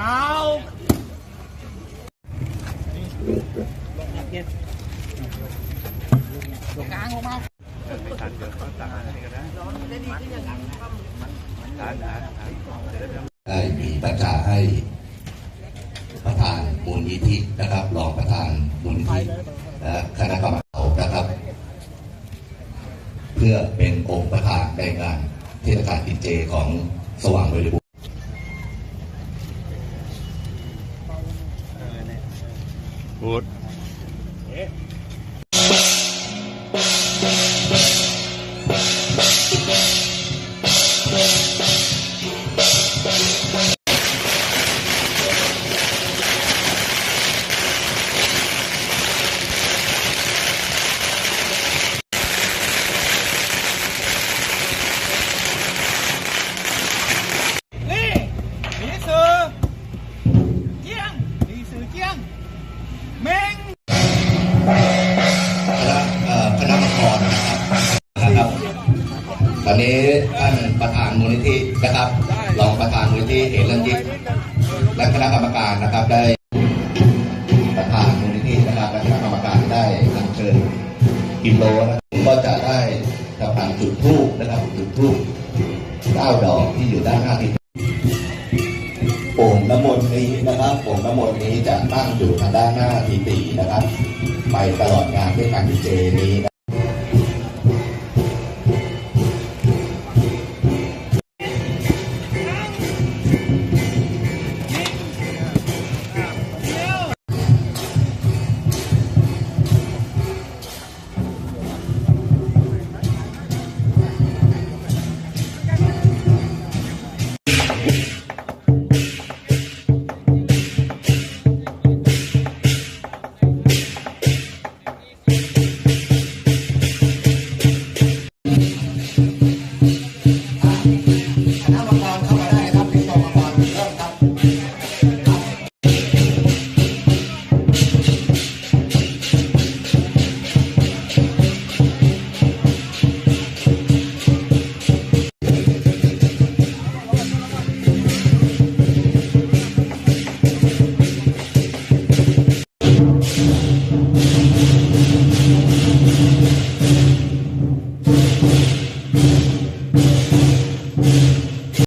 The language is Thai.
าางลงมจันเดี๋ยวก็สั่งอะไรกันนะได้มีประกาศให้ประธานมูลนิธินะครับรองประธานมูลนิธิคณะกรรมการนะครับ เพื่อเป็นองค์ประธานในงานเทศกาลกินเจของสว่างบริบู พูด ตอนนี้ท่านประธานมูลนิธินะครับรองประธานมูลนิธิเอกเรื่องจิตและคณะกรรมการนะครับได้ประธานมูลนิธินะครับและคณะกรรมการได้อัญเชิญกิโลนะก็จะได้ทำการจุดธูปนะครับจุดธูปเก้าดอกที่อยู่ด้านหน้าที่โป่งน้ำมนต์นี้นะครับโป่งน้ำมนต์นี้จะตั้งอยู่ทางด้านหน้าทีตีนะครับ ไปตลอดงานด้วยการดีเจนี้นะ